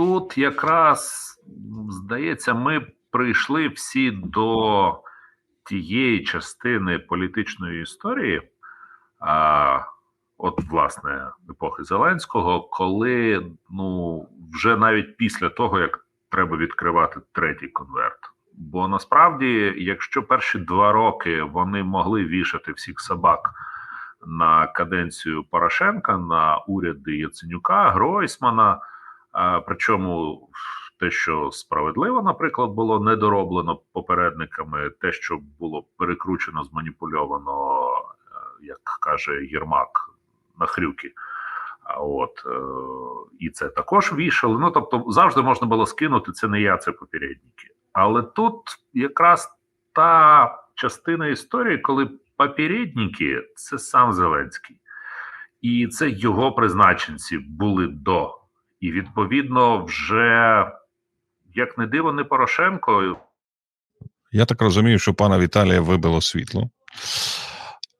тут якраз здається, ми прийшли всі до тієї частини політичної історії, а, от власне епохи Зеленського, коли ну вже навіть після того як треба відкривати третій конверт. Бо насправді, якщо перші два роки вони могли вішати всіх собак на каденцію Порошенка на уряди Яценюка, Гройсмана, причому те, що справедливо, наприклад, було недороблено попередниками, те, що було перекручено, зманіпульовано, е, як каже Єрмак на хрюки. А От е, і це також вішали. Ну тобто, завжди можна було скинути це не я, це попередники. Але тут якраз та частина історії, коли попередники – це сам Зеленський, і це його призначенці були до. І відповідно, вже як не диво, не Порошенко. Я так розумію, що пана Віталія вибило світло.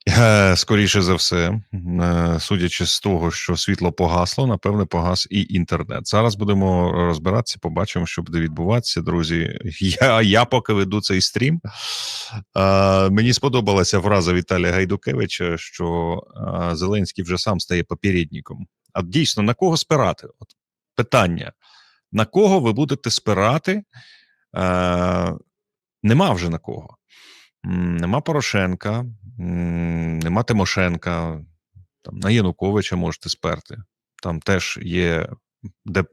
Е, Скоріше за все, е, судячи з того, що світло погасло, напевне, погас і інтернет. Зараз будемо розбиратися, побачимо, що буде відбуватися, друзі. Я я поки веду цей стрім. Е, Мені сподобалася фраза Віталія Гайдукевича, що Зеленський вже сам стає попередником. А дійсно, на кого спирати? От питання: на кого ви будете спирати? Е, Нема вже на кого. Нема Порошенка, нема Тимошенка, там на Януковича можете сперти. Там теж є де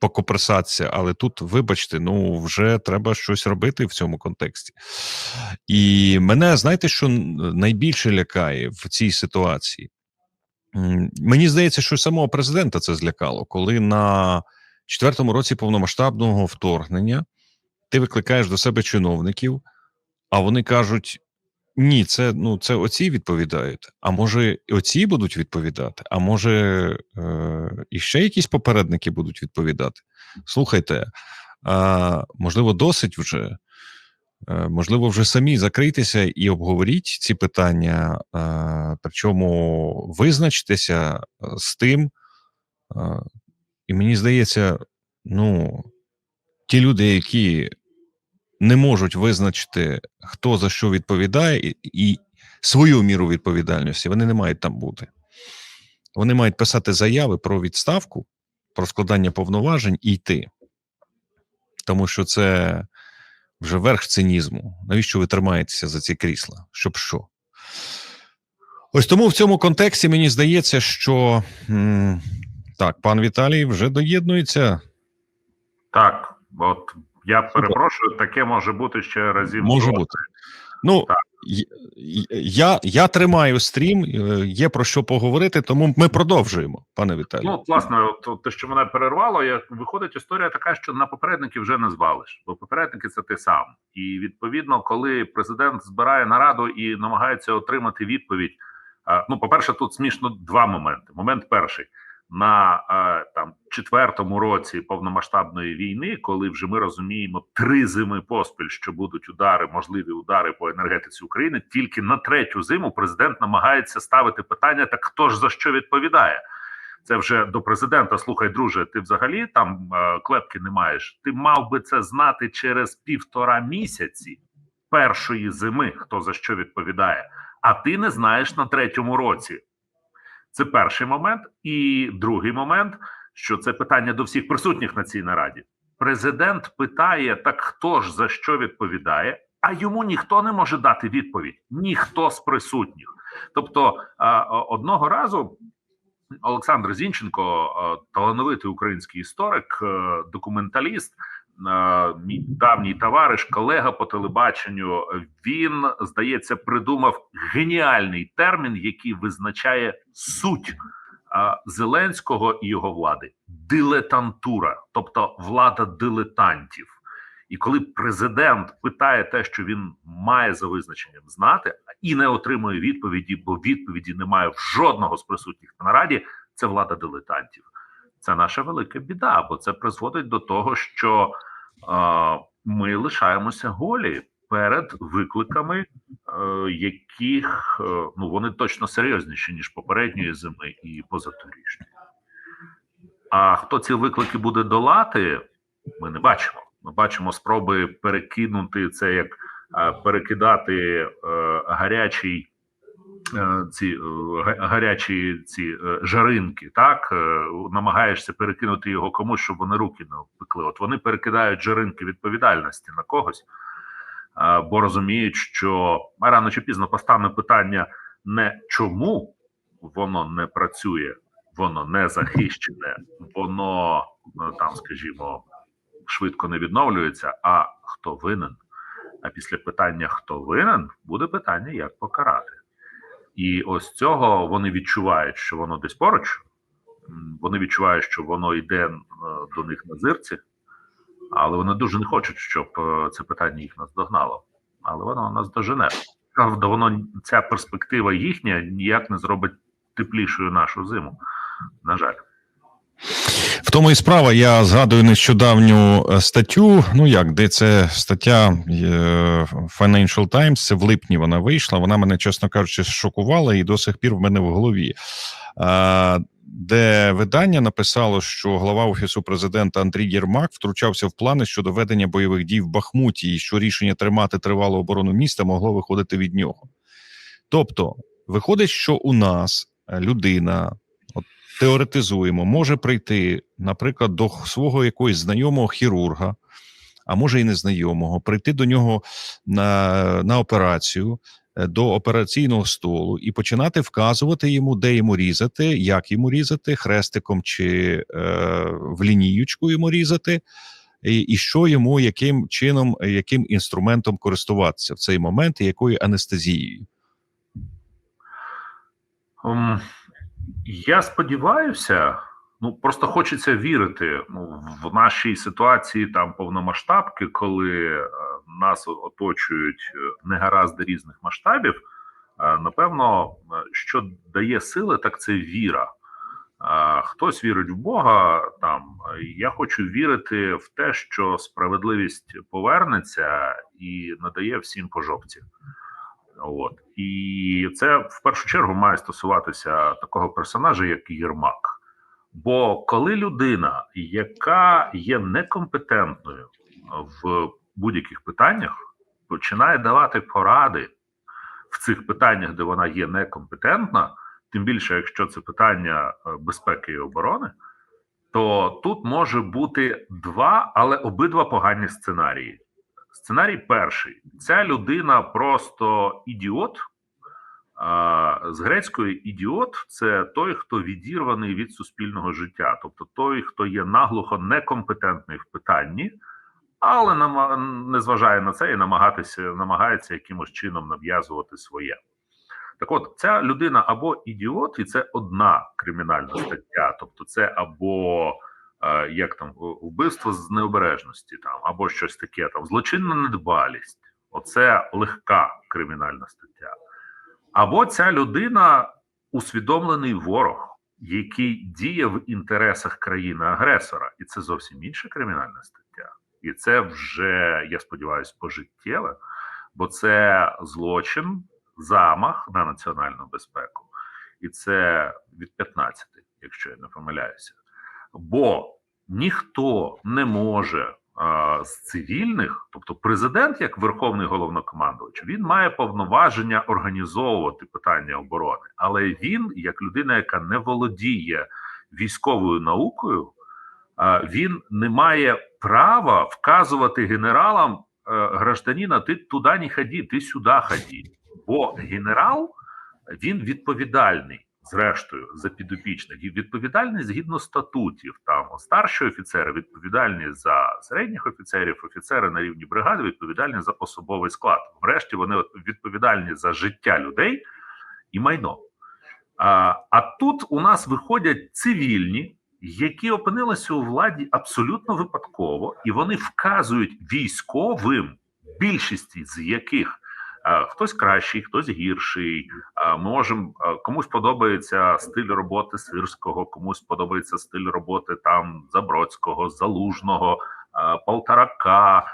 покопресатися, але тут, вибачте, ну вже треба щось робити в цьому контексті. І мене, знаєте, що найбільше лякає в цій ситуації? Мені здається, що самого президента це злякало, коли на четвертому році повномасштабного вторгнення ти викликаєш до себе чиновників. А вони кажуть: ні, це ну це оці відповідають. А може, оці будуть відповідати? А може, е, і ще якісь попередники будуть відповідати? Слухайте, е, можливо, досить вже. Е, можливо, вже самі закрийтеся і обговоріть ці питання, е, причому визначтеся з тим. Е, і мені здається, ну, ті люди, які не можуть визначити, хто за що відповідає, і свою міру відповідальності, вони не мають там бути. Вони мають писати заяви про відставку, про складання повноважень і йти. Тому що це вже верх цинізму. Навіщо ви тримаєтеся за ці крісла? Щоб що? Ось тому в цьому контексті мені здається, що м так, пан Віталій вже доєднується. Так, от я перепрошую, таке може бути ще разів. Може бути. Ну я я тримаю стрім, е, є про що поговорити, тому ми продовжуємо, пане Віталію. Ну, власне, от те, що мене перервало, я виходить історія така, що на попередників вже не звалиш, бо попередники це ти сам. І відповідно, коли президент збирає нараду і намагається отримати відповідь. Ну, по перше, тут смішно два моменти. Момент перший на е, там четвертому році повномасштабної війни, коли вже ми розуміємо три зими поспіль, що будуть удари, можливі удари по енергетиці України. Тільки на третю зиму президент намагається ставити питання: так хто ж за що відповідає? Це вже до президента. Слухай, друже, ти взагалі там е, клепки не маєш. Ти мав би це знати через півтора місяці першої зими, хто за що відповідає, а ти не знаєш на третьому році. Це перший момент, і другий момент, що це питання до всіх присутніх на цій нараді. Президент питає: так хто ж за що відповідає? А йому ніхто не може дати відповідь, ніхто з присутніх. Тобто одного разу Олександр Зінченко, талановитий український історик, е, документаліст, мій давній товариш, колега по телебаченню. Він здається придумав геніальний термін, який визначає суть Зеленського і його влади дилетантура, тобто влада дилетантів. І коли президент питає те, що він має за визначенням знати, і не отримує відповіді, бо відповіді немає в жодного з присутніх на нараді, це влада дилетантів. Це наша велика біда, бо це призводить до того, що е, ми лишаємося голі перед викликами, е, яких е, ну вони точно серйозніші ніж попередньої зими і позаторічної. А хто ці виклики буде долати, ми не бачимо. Ми бачимо спроби перекинути це як е, перекидати е, гарячий. Е, Ці е, гарячі ці е, жаринки, так намагаєшся перекинути його комусь, щоб вони руки не обпекли. От вони перекидають жаринки відповідальності на когось, бо розуміють, що рано чи пізно постане питання не чому воно не працює, воно не захищене, воно там, скажімо, швидко не відновлюється. А хто винен? А після питання, хто винен, буде питання, як покарати. І ось цього вони відчувають, що воно десь поруч. Вони відчувають, що воно йде е, до них на зирці, але вони дуже не хочуть, щоб е, це питання їх наздогнало. Але воно нас дожене. Правда, воно ця перспектива їхня ніяк не зробить теплішою нашу зиму. На жаль. В тому і справа, я згадую нещодавню е, статтю. Ну як, де це стаття е, Financial Times, це в липні вона вийшла. Вона мене, чесно кажучи, шокувала і до сих пір в мене в голові. Е, Де видання написало, що глава офісу президента Андрій Єрмак втручався в плани щодо ведення бойових дій в Бахмуті, і що рішення тримати тривалу оборону міста могло виходити від нього. Тобто, виходить, що у нас людина, теоретизуємо, може прийти, наприклад, до свого якогось знайомого хірурга, а може і незнайомого, прийти до нього на, на операцію. е, До операційного столу і починати вказувати йому, де йому різати, як йому різати, хрестиком чи е, в лініючку йому різати, і, і що йому, яким чином, е, яким інструментом користуватися в цей момент, і якою анестезією. Ем, Я сподіваюся, ну просто хочеться вірити ну, в нашій ситуації там повномасштабки, коли е, нас оточують е, негаразди різних масштабів. Е, напевно, що дає сили, так це віра. Хтось вірить в Бога. Там я хочу вірити в те, що справедливість повернеться і надає всім по жопці. От і це в першу чергу має стосуватися такого персонажа, як Єрмак. Бо коли людина, яка є некомпетентною в будь-яких питаннях, починає давати поради в цих питаннях, де вона є некомпетентна, тим більше, якщо це питання е, безпеки і оборони, то тут може бути два, але обидва погані сценарії. Сценарій перший: ця людина просто ідіот. З грецької ідіот це той, хто відірваний від суспільного життя, тобто той, хто є наглухо некомпетентний в питанні, але не зважає на це і намагатися намагається якимось чином нав'язувати своє. Так от, ця людина або ідіот, і це одна кримінальна стаття, тобто це або як там вбивство з необережності, там або щось таке, там злочинна недбалість. Оце легка кримінальна стаття. Або ця людина усвідомлений ворог, який діє в інтересах країни-агресора, і це зовсім інша кримінальна стаття. І це вже, я сподіваюся, пожиттєве, бо це злочин, замах на національну безпеку, і це від 15, якщо я не помиляюся. Бо ніхто не може а, з цивільних, тобто президент, як верховний головнокомандувач, він має повноваження організовувати питання оборони, але він, як людина, яка не володіє військовою наукою, а, він не має права вказувати генералам е, гражданина, ти туди не ходи, ти сюди ходи. Бо генерал він відповідальний зрештою за підопічних і відповідальний згідно статутів. Там старші офіцери відповідальні за середніх офіцерів, офіцери на рівні бригади відповідальні за особовий склад. Врешті вони відповідальні за життя людей і майно. А, а тут у нас виходять цивільні, які опинилися у владі абсолютно випадково, і вони вказують військовим, більшість з яких хтось кращий, хтось гірший. Ми можемо комусь подобається стиль роботи Сирського, комусь подобається стиль роботи там Забродського, Залужного, а, Полторака,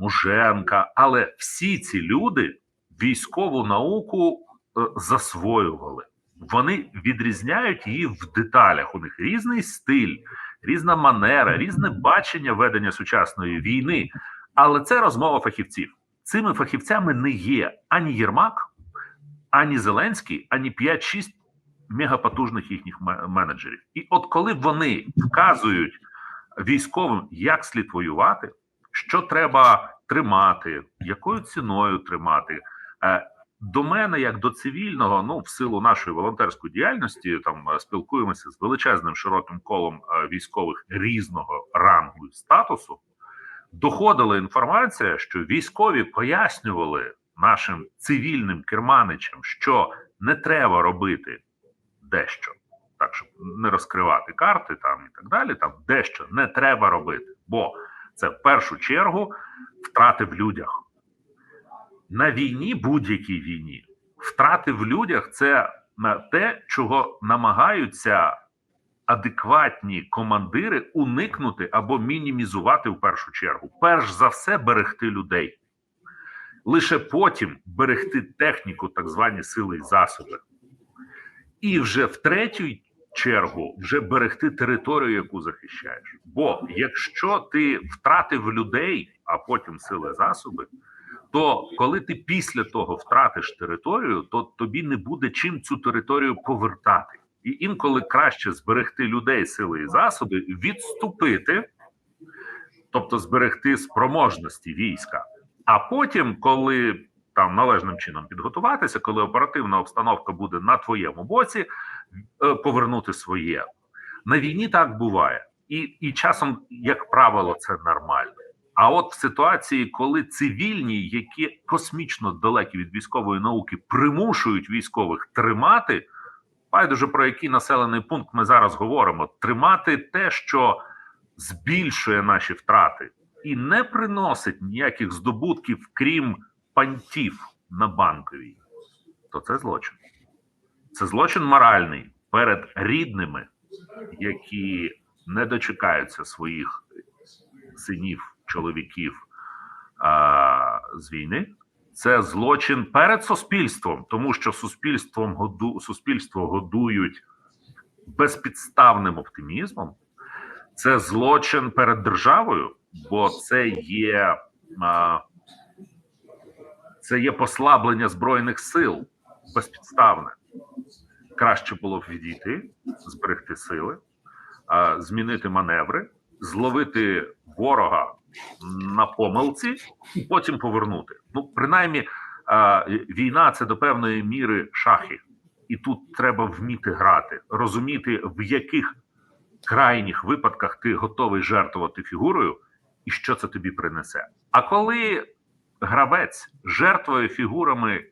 Муженка. Але всі ці люди військову науку е, засвоювали. вони відрізняють її в деталях. У них різний стиль, різна манера, різне бачення ведення сучасної війни. Але це розмова фахівців. Цими фахівцями не є ані Єрмак, ані Зеленський, ані 5-6 мегапотужних їхніх менеджерів. І от коли вони вказують військовим, як слід воювати, що треба тримати, якою ціною тримати. Е, До мене, як до цивільного, ну в силу нашої волонтерської діяльності, там е, спілкуємося з величезним широким колом е, військових різного рангу і статусу. Доходила інформація, що військові пояснювали нашим цивільним керманичам, що не треба робити дещо, так щоб не розкривати карти там і так далі. Там дещо не треба робити, бо це в першу чергу втрати в людях. На війні, будь-якій війні, втрати в людях це те, чого намагаються адекватні командири уникнути або мінімізувати в першу чергу. Перш за все, берегти людей. Лише потім берегти техніку, так звані сили і засоби. І вже в третю чергу вже берегти територію, яку захищаєш. Бо якщо ти втратив людей, а потім сили засоби, то коли ти після того втратиш територію, то тобі не буде чим цю територію повертати. І інколи краще зберегти людей, сили і засоби, відступити, тобто зберегти спроможності війська. А потім, коли там належним чином підготуватися, коли оперативна обстановка буде на твоєму боці, е, повернути своє. На війні так буває, і, і часом, як правило, це нормально. А от в ситуації, коли цивільні, які космічно далекі від військової науки, примушують військових тримати, байдуже про який населений пункт ми зараз говоримо, тримати те, що збільшує наші втрати, і не приносить ніяких здобутків, крім пантів на банковій, то це злочин. Це злочин моральний перед рідними, які не дочекаються своїх синів, чоловіків а, з війни. Це злочин перед суспільством, тому що суспільством году, суспільство годують безпідставним оптимізмом. Це злочин перед державою, бо це є, а, це є послаблення збройних сил безпідставне. Краще було б відійти, зберегти сили, а, змінити маневри, зловити ворога на помилці, потім повернути. Ну, принаймні, війна це до певної міри шахи, і тут треба вміти грати, розуміти, в яких крайніх випадках ти готовий жертвувати фігурою, і що це тобі принесе. А коли гравець жертвує фігурами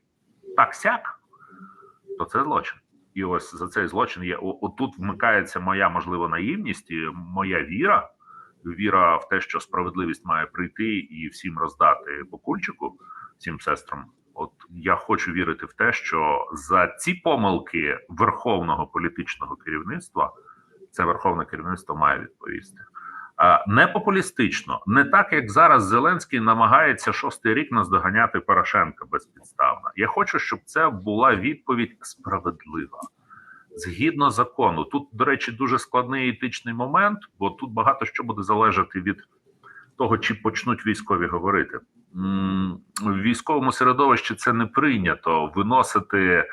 так сяк, то це злочин. І ось за цей злочин є отут вмикається моя можливо наївність, і моя віра. Віра в те, що справедливість має прийти і всім роздати покульчику, всім сестрам. От я хочу вірити в те, що за ці помилки верховного політичного керівництва це верховне керівництво має відповісти. Не популістично, не так як зараз Зеленський намагається шостий рік наздоганяти Порошенка безпідставно. Я хочу, щоб це була відповідь справедлива. Згідно закону, тут, до речі, дуже складний етичний момент, бо тут багато що буде залежати від того, чи почнуть військові говорити. В військовому середовищі це не прийнято виносити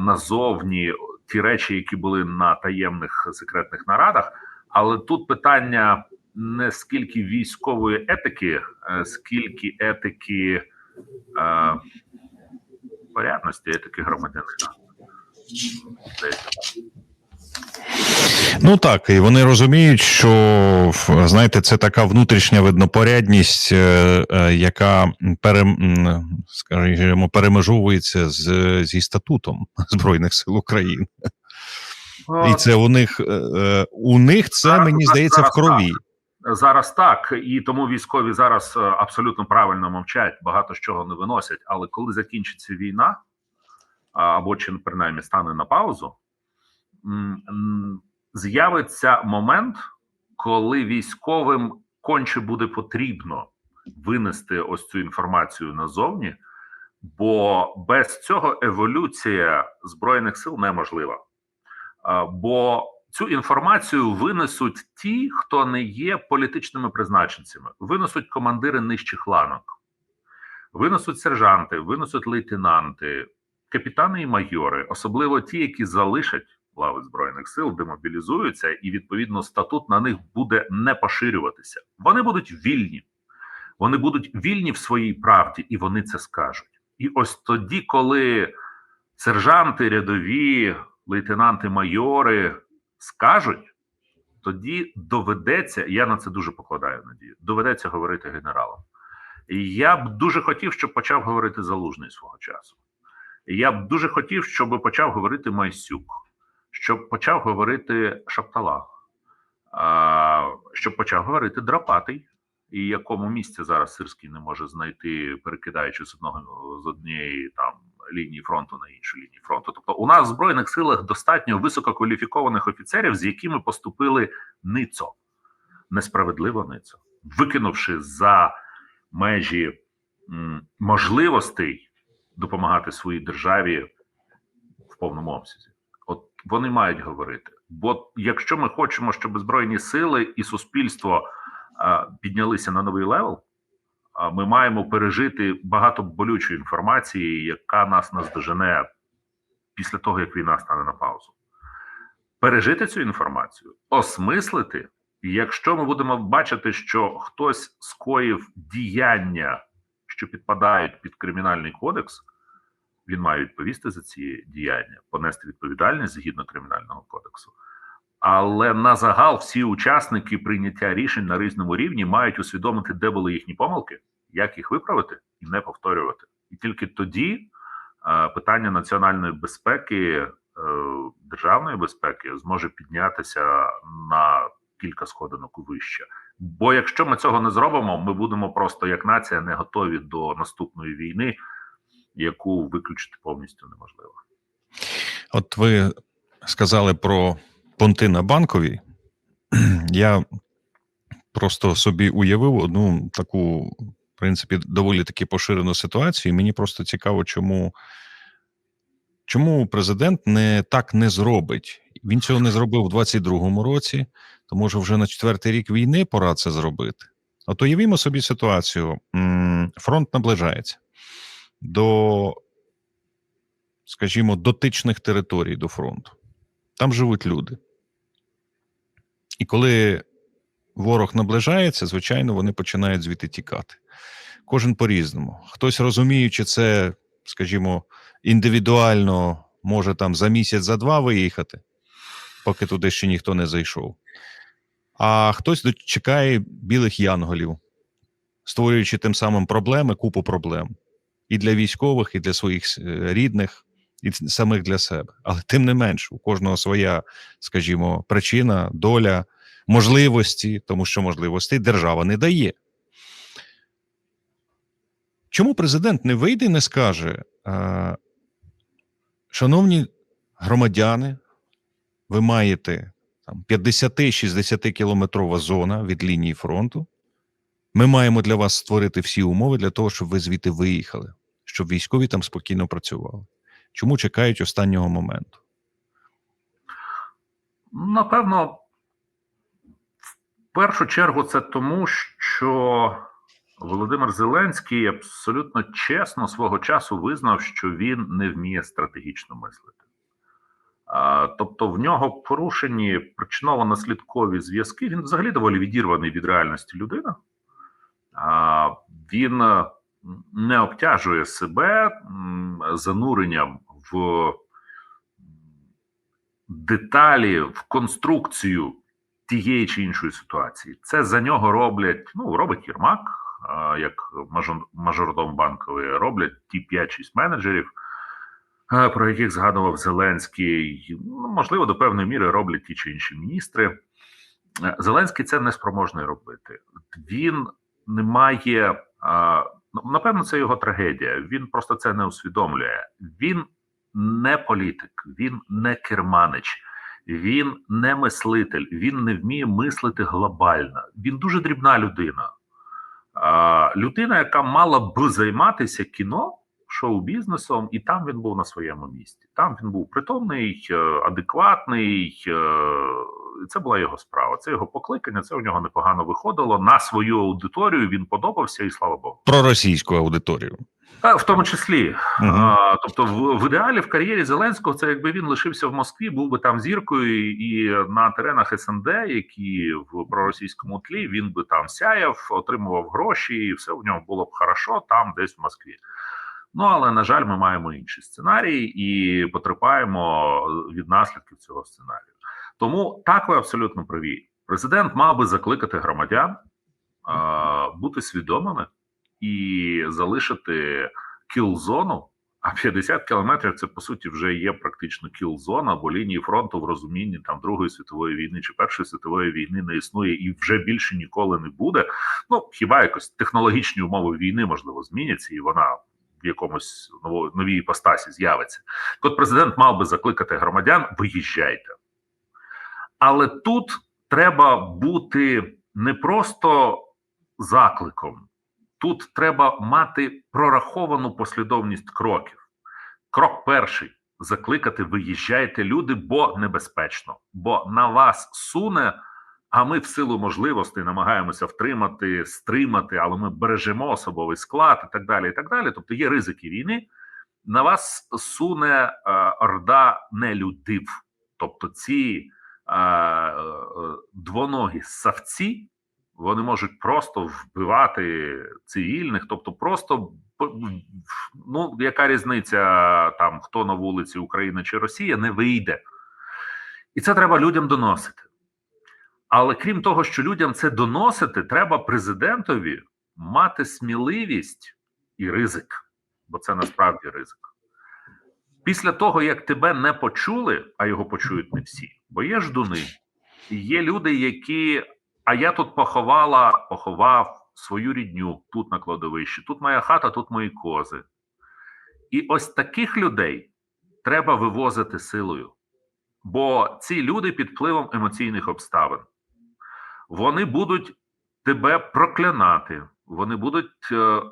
назовні ті речі, які були на таємних секретних нарадах. Але тут питання не скільки військової етики, скільки етики е, порядності, етики громадянина. Ну так, і вони розуміють, що знаєте, це така внутрішня виднопорядність, е, е, яка пере, скажімо, перемежовується з, зі статутом Збройних сил України. І це у них е, у них це Зараз- мені здається в крові. Зараз так, і тому військові зараз абсолютно правильно мовчать, багато з чого не виносять. Але коли закінчиться війна, або чи принаймні стане на паузу, з'явиться момент, коли військовим конче буде потрібно винести ось цю інформацію назовні, Бо без цього еволюція збройних сил неможлива. Бо цю інформацію винесуть ті, хто не є політичними призначенцями, винесуть командири нижчих ланок, винесуть сержанти, винесуть лейтенанти, капітани і майори, особливо ті, які залишать лави збройних сил, демобілізуються, і відповідно статут на них буде не поширюватися. Вони будуть вільні, вони будуть вільні в своїй правді, і вони це скажуть. І ось тоді, коли сержанти, рядові, лейтенанти, майори скажуть, тоді доведеться, я на це дуже покладаю надію, доведеться говорити генералам. І я б дуже хотів, щоб почав говорити залужний свого часу. Я б дуже хотів, щоб почав говорити Майсюк, щоб почав говорити Шаптала, щоб почав говорити Драпатий, і якому місці зараз Сирський не може знайти, перекидаючи з одного з однієї там лінії фронту на іншу лінію фронту. Тобто, у нас в збройних силах достатньо висококваліфікованих офіцерів, з якими поступили ницо, несправедливо ницо, викинувши за межі можливостей допомагати своїй державі в повному обсязі. От вони мають говорити. Бо якщо ми хочемо, щоб збройні сили і суспільство піднялися на новий левел, ми маємо пережити багато болючої інформації, яка нас наздожене після того, як війна стане на паузу. Пережити цю інформацію, осмислити. Якщо ми будемо бачити, що хтось скоїв діяння, що підпадають під кримінальний кодекс, він має відповісти за ці діяння, понести відповідальність згідно кримінального кодексу. Але на загал всі учасники прийняття рішень на різному рівні мають усвідомити, де були їхні помилки, як їх виправити і не повторювати. І тільки тоді е, питання національної безпеки, е, державної безпеки зможе піднятися на кілька сходинок вище. Бо якщо ми цього не зробимо, ми будемо просто як нація не готові до наступної війни, яку виключити повністю неможливо. От ви сказали про понти на банковій. Я просто собі уявив одну таку, в принципі, доволі таки поширену ситуацію. Мені просто цікаво, чому, чому президент не так не зробить. Він цього не зробив у 22-му році, тому що вже на четвертий рік війни пора це зробити. От уявімо собі ситуацію: фронт наближається до, скажімо, дотичних територій до фронту. Там живуть люди. І коли ворог наближається, звичайно, вони починають звідти тікати. Кожен по-різному. Хтось розуміючи це, скажімо, індивідуально може там за місяць, за два виїхати, поки туди ще ніхто не зайшов. А хтось чекає білих янголів, створюючи тим самим проблеми, купу проблем і для військових, і для своїх е, рідних, і самих для себе. Але тим не менш, у кожного своя, скажімо, причина, доля, можливості, тому що можливостей держава не дає. Чому президент не вийде і не скаже, шановні громадяни, ви маєте там 50-60 кілометрова зона від лінії фронту. Ми маємо для вас створити всі умови для того, щоб ви звідти виїхали, щоб військові там спокійно працювали. Чому чекають останнього моменту? Напевно, в першу чергу, це тому, що Володимир Зеленський абсолютно чесно свого часу визнав, що він не вміє стратегічно мислити. Тобто в нього порушені причинно-наслідкові зв'язки. Він взагалі доволі відірваний від реальності людина. Він е, не обтяжує себе зануренням в деталі, в конструкцію тієї чи іншої ситуації. Це за нього роблять, ну, робить Єрмак, а, як мажор- мажордом банковий, роблять ті 5-6 менеджерів, про яких згадував Зеленський. Ну, можливо, до певної міри роблять ті чи інші міністри. Е, Зеленський це не спроможний робити. Він не має. ну, Напевно, це його трагедія. Він просто це не усвідомлює. Він не політик, він не керманич, він не мислитель, він не вміє мислити глобально. Він дуже дрібна людина. Людина, яка мала б займатися кіно, шоу-бізнесом, і там він був на своєму місці. Там він був притомний, е, адекватний. е, Це була його справа. Це його покликання. Це у нього непогано виходило. На свою аудиторію він подобався, і слава Богу. Про російську аудиторію. Та в тому числі, Угу. а, тобто, в, в ідеалі в кар'єрі Зеленського це якби він лишився в Москві, був би там зіркою, і на теренах СНД, які в проросійському тлі, він би там сяяв, отримував гроші, і все в нього було б хорошо там, десь в Москві. Ну але на жаль, ми маємо інший сценарій і потерпаємо від наслідків цього сценарію. Тому так ви абсолютно праві. Президент мав би закликати громадян а, бути свідомими і залишити кіл-зону. А 50 кілометрів це по суті вже є практично кіл-зона, бо лінії фронту в розумінні там Другої світової війни чи Першої світової війни не існує і вже більше ніколи не буде. Ну хіба якось технологічні умови війни можливо зміняться, і вона в якомусь новій іпостасі з'явиться. От президент мав би закликати громадян: виїжджайте. Але тут треба бути не просто закликом. Тут треба мати прораховану послідовність кроків. Крок перший закликати: виїжджайте, люди, бо небезпечно, бо на вас суне. А ми в силу можливостей намагаємося втримати, стримати, але ми бережемо особовий склад і так далі. І так далі. Тобто є ризики війни. На вас суне е, орда нелюдив. Тобто ці е, е, двоногі савці, вони можуть просто вбивати цивільних, тобто просто ну яка різниця там хто на вулиці Україна чи Росія не вийде, і це треба людям доносити. Але крім того, що людям це доносити, треба президентові мати сміливість і ризик, бо це насправді ризик. Після того, як тебе не почули, а його почують не всі, бо є ждуни, є люди, які а я тут поховала, поховав свою рідню тут на кладовищі, тут моя хата, тут мої кози. І ось таких людей треба вивозити силою. Бо ці люди під впливом емоційних обставин. Вони будуть тебе проклянати, вони будуть е,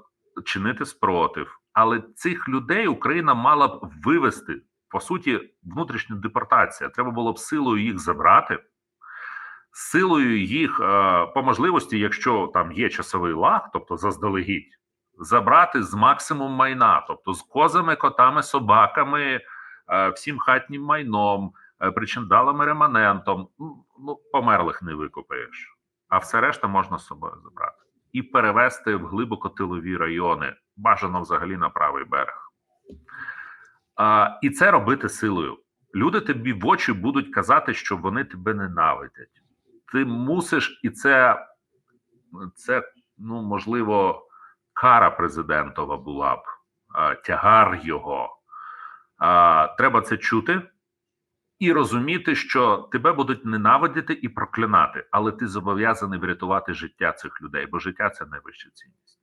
чинити спротив. Але цих людей Україна мала б вивести. По суті, внутрішня депортація. Треба було б силою їх забрати силою їх е, по можливості, якщо там є часовий лаг, тобто заздалегідь, забрати з максимум майна, тобто з козами, котами, собаками, е, всім хатнім майном, е, причиндалами, реманентом. Ну, померлих не викопаєш, а все решта можна з собою забрати і перевести в глибокотилові райони, бажано взагалі на правий берег. А, і це робити силою. Люди тобі в очі будуть казати, що вони тебе ненавидять ти мусиш, і це, це ну можливо, кара президентова була б, а, тягар його. А, Треба це чути і розуміти, що тебе будуть ненавидіти і проклинати, але ти зобов'язаний врятувати життя цих людей, бо життя це найвища цінність.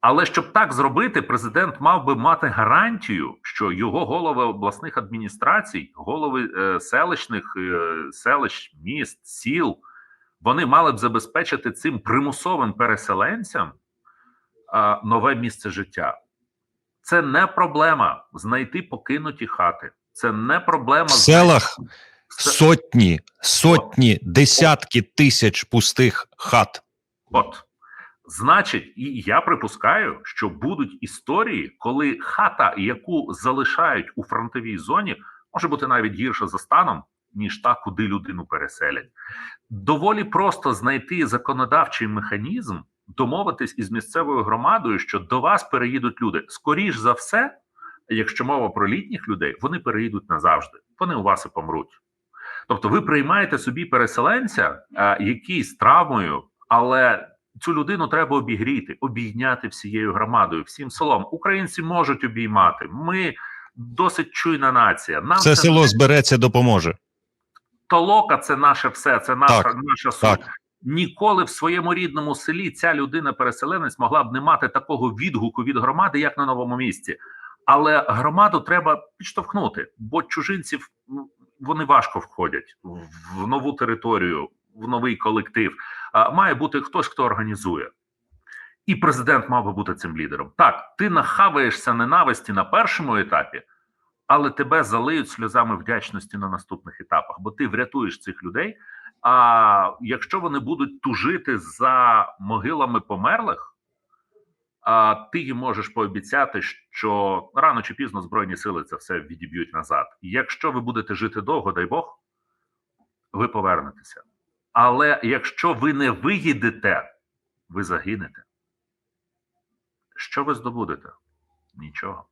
Але щоб так зробити, президент мав би мати гарантію, що його голови обласних адміністрацій, голови е, селищних е, селищ, міст, сіл, вони мали б забезпечити цим примусовим переселенцям е, нове місце життя. Це не проблема знайти покинуті хати. Це не проблема В селах сотні, сотні, десятки тисяч пустих хат. От. Значить, і я припускаю, що будуть історії, коли хата, яку залишають у фронтовій зоні, може бути навіть гірша за станом, ніж та, куди людину переселять. Доволі просто знайти законодавчий механізм, домовитись із місцевою громадою, що до вас переїдуть люди. Скоріш за все, якщо мова про літніх людей, вони переїдуть назавжди. Вони у вас і помруть. Тобто, ви приймаєте собі переселенця, е, який з травмою, але цю людину треба обігріти, обійняти всією громадою, всім селом. Українці можуть обіймати. Ми досить чуйна нація. Нам Це село збереться, допоможе. толока це наше все, це наша, Так, наша суть. так. Ніколи в своєму рідному селі ця людина-переселенець могла б не мати такого відгуку від громади, як на новому місці. Але громаду треба підштовхнути, бо чужинців вони важко входять в- нову територію, в новий колектив. Має бути хтось, хто організує. І президент мав би бути цим лідером. Так, ти нахаваєшся ненависті на першому етапі, але тебе залиють сльозами вдячності на наступних етапах, бо ти врятуєш цих людей. А якщо вони будуть тужити за могилами померлих, а ти їм можеш пообіцяти, що рано чи пізно збройні сили це все відіб'ють назад. Якщо ви будете жити довго, дай Бог, ви повернетеся. Але якщо ви не виїдете, ви загинете. Що ви здобудете? Нічого.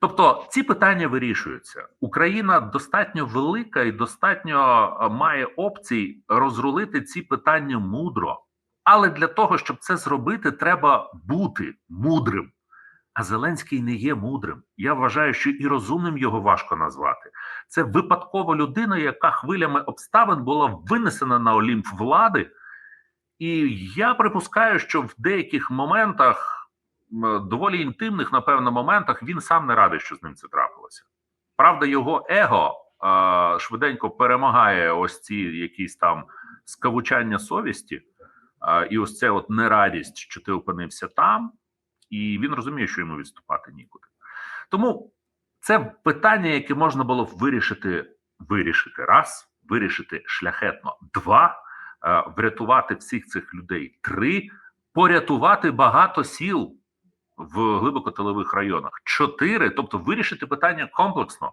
Тобто ці питання вирішуються. Україна достатньо велика і достатньо має опцій розрулити ці питання мудро. Але для того, щоб це зробити, треба бути мудрим. А Зеленський не є мудрим. Я вважаю, що і розумним його важко назвати. Це випадкова людина, яка хвилями обставин була винесена на олімп влади. І я припускаю, що в деяких моментах, доволі інтимних, напевно, моментах, він сам не радий, що з ним це трапилося. Правда, його его е, швиденько перемагає ось ці якісь там скавучання совісті. І ось це от нерадість, що ти опинився там, і він розуміє, що йому відступати нікуди. Тому це питання, яке можна було вирішити, вирішити раз, вирішити шляхетно, два, е, врятувати всіх цих людей, три, порятувати багато сіл в глибокотилових районах, чотири, тобто вирішити питання комплексно.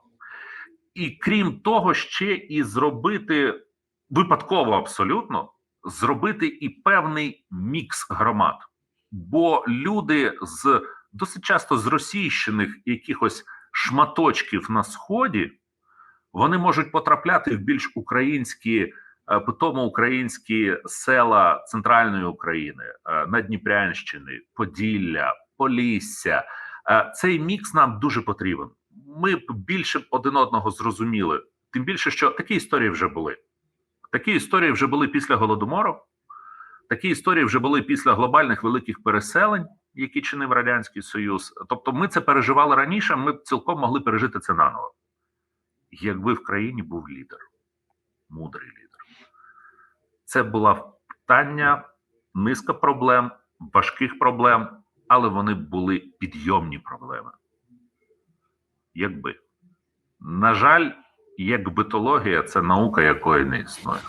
І крім того, ще і зробити випадково абсолютно зробити і певний мікс громад, бо люди з досить часто з російщених якихось шматочків на сході вони можуть потрапляти в більш українські, е, питомо українські села центральної України, е, Надніпрянщини, Поділля, Полісся. Е, Цей мікс нам дуже потрібен. Ми б більше один одного зрозуміли. Тим більше, що такі історії вже були. Такі історії вже були після голодомору. Такі історії вже були після глобальних великих переселень, які чинив радянський союз. Тобто, ми це переживали раніше. Ми цілком могли пережити це наново, якби в країні був лідер, мудрий лідер. Це була питання, низка проблем, важких проблем, але вони були підйомні проблеми. Якби на жаль як битологія це наука, якої не існує.